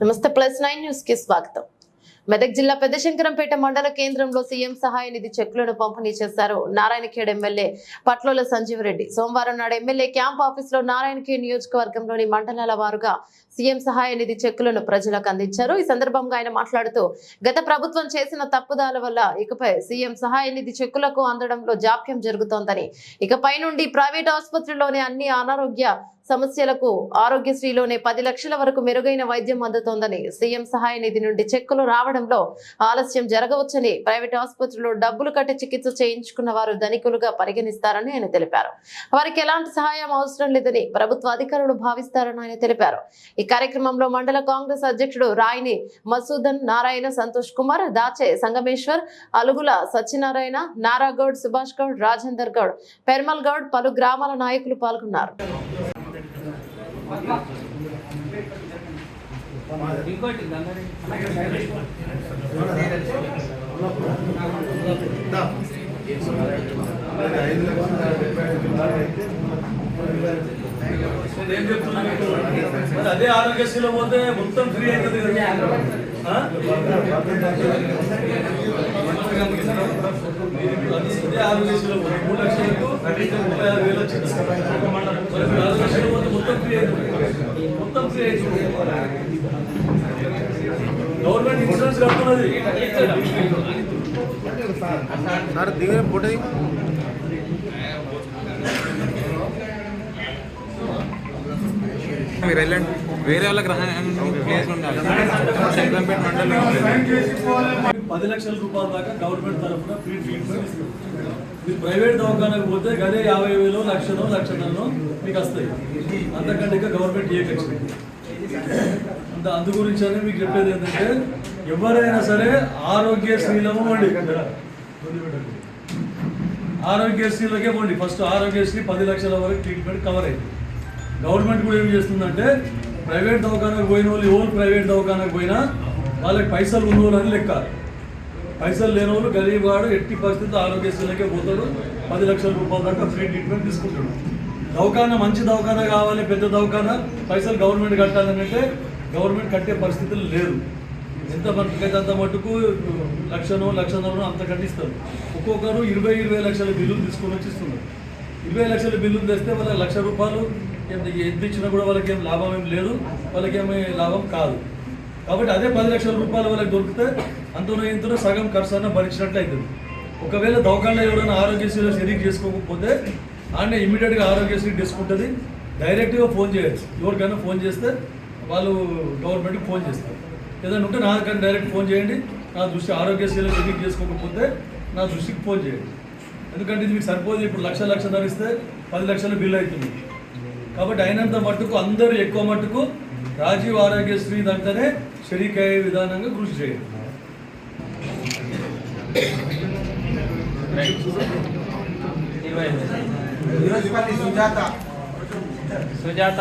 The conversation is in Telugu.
నమస్తే ప్లస్ నైన్ న్యూస్ కి స్వాగతం మెదక్ జిల్లా పెద్దశంకరంపేట మండల కేంద్రంలో సీఎం సహాయ నిధి చెక్కులను పంపిణీ చేశారు. నారాయణఖేడ్ ఎమ్మెల్యే పట్లోల సంజీవరెడ్డి సోమవారం నాడు ఎమ్మెల్యే క్యాంప్ ఆఫీస్లో నారాయణఖేడ్ నియోజకవర్గంలోని మండలాల వారుగా సీఎం సహాయ నిధి చెక్కులను ప్రజలకు అందించారు. ఈ సందర్భంగా ఆయన మాట్లాడుతూ గత ప్రభుత్వం చేసిన తప్పుదాల వల్ల ఇకపై సీఎం సహాయ నిధి చెక్కులకు అందడంలో జాప్యం జరుగుతోందని ఇకపై నుండి ప్రైవేట్ ఆసుపత్రిలోని అన్ని అనారోగ్య సమస్యలకు ఆరోగ్యశ్రీలోనే పది లక్షల వరకు మెరుగైన వైద్యం అందుతోందని సీఎం సహాయ నిధి నుండి చెక్కులు రావడంలో ఆలస్యం జరగవచ్చని ప్రైవేట్ ఆసుపత్రిలో డబ్బులు కట్టి చికిత్స చేయించుకున్న వారు ధనికులుగా పరిగణిస్తారని ఆయన తెలిపారు. వారికి ఎలాంటి సహాయం అవసరం లేదని ప్రభుత్వ అధికారులు భావిస్తారని ఆయన తెలిపారు. ఈ కార్యక్రమంలో మండల కాంగ్రెస్ అధ్యక్షుడు రాయిని మసూదన్ నారాయణ సంతోష్ కుమార్ దాచే సంగమేశ్వర్ అలుగుల సత్యనారాయణ నారాగౌడ్ సుభాష్ గౌడ్ రాజేందర్ గౌడ్ పెర్మల్ గౌడ్ పలు గ్రామాల నాయకులు పాల్గొన్నారు. నేను చెప్తున్నాను మరి అదే ఆరోగ్యశ్రీలో పోతే మొత్తం ఫ్రీ అవుతుంది కదా ఆ? ఆరోగ్యశ్రీలో పోతే మూడు లక్షలకు ముప్పై ఆరు వేలు వచ్చింది మరి ఆరోగ్యశ్రీలో మొత్తం క్రియేట్ మొత్తం క్రియేట్ గవర్నమెంట్ ఇన్సూరెన్స్ కడుతున్నది. సార్ దిగే ఫోటో మీరు వెళ్ళండి. వేరే వాళ్ళ ప్లేస్ ఉండాలి? పది లక్షల రూపాయల దాకా గవర్నమెంట్ తరఫున ఫ్రీ ట్రీట్మెంట్ ఇస్తుంది. మీరు ప్రైవేట్ దవాఖానకు పోతే గదే యాభై వేలు లక్షనో లక్షణలో మీకు వస్తాయి. అంతకంటే ఇంకా గవర్నమెంట్ ఏ ఖర్చు అంత అందు గురించి అని మీకు చెప్పేది ఏంటంటే ఎవరైనా సరే ఆరోగ్యశ్రీలము వండి ఆరోగ్యశ్రీలకే పోండి. ఫస్ట్ ఆరోగ్యశ్రీ పది లక్షల వరకు ట్రీట్మెంట్ కవర్ అయింది. గవర్నమెంట్ కూడా ఏం చేస్తుందంటే ప్రైవేట్ దవాఖానకు పోయిన వాళ్ళు ఎవరు ప్రైవేట్ దవాఖానకు పోయినా వాళ్ళకి పైసలు ఉన్న అని లెక్క. పైసలు లేని వాళ్ళు గరీబ్ వాడు ఎట్టి పరిస్థితి ఆరోగ్యశ్రీలకే పోతాడు. పది లక్షల రూపాయల దాకా ఫ్రీ ట్రీట్మెంట్ తీసుకుంటాడు. దవాఖాన మంచి దవాఖాన కావాలి పెద్ద దవాఖాన? పైసలు గవర్నమెంట్ కట్టాలని అంటే గవర్నమెంట్ కట్టే పరిస్థితులు లేదు ఎంత మనకైతే అంత మటుకు లక్షను లక్షన్నర అంత కట్టిస్తారు. ఒక్కొక్కరు ఇరవై ఇరవై లక్షల బిల్లులు తీసుకొని వచ్చి ఇస్తున్నారు. ఇరవై లక్షల బిల్లులు తెస్తే వాళ్ళకి లక్ష రూపాయలు ఎంత ఇచ్చినా కూడా వాళ్ళకి ఏం లాభం ఏం లేదు వాళ్ళకి ఏమీ లాభం కాదు. కాబట్టి అదే పది లక్షల రూపాయలు వాళ్ళకి దొరికితే అంతలో ఇంతలో సగం ఖర్చు అన్న భరించినట్లు అవుతుంది ఒకవేళ దవాఖానలో ఎవరైనా ఆరోగ్యశ్రీలో షరీక్ చేసుకోకపోతే ఆయన ఇమీడియట్గా ఆరోగ్యశ్రీ తీసుకుంటుంది. డైరెక్ట్గా ఫోన్ చేయొచ్చు. ఎవరికైనా ఫోన్ చేస్తే వాళ్ళు గవర్నమెంట్కి ఫోన్ చేస్తారు. ఏదైనా ఉంటే నాకైనా డైరెక్ట్ ఫోన్ చేయండి. నా దృష్టి ఆరోగ్యశ్రీలో షరీక్ చేసుకోకపోతే నా దృష్టికి ఫోన్ చేయండి. ఎందుకంటే ఇది మీకు సరిపోదు. ఇప్పుడు లక్ష లక్ష ధరిస్తే పది లక్షల బిల్ అవుతుంది. కాబట్టి అయినంత మట్టుకు అందరూ ఎక్కువ మట్టుకు రాజీవ్ ఆరోగ్యశ్రీ దాంట్లోనే షరీక్ అయ్యే విధానంగా కృషి చేయండి నియోజకవర్గ సుజాత. సుజాత.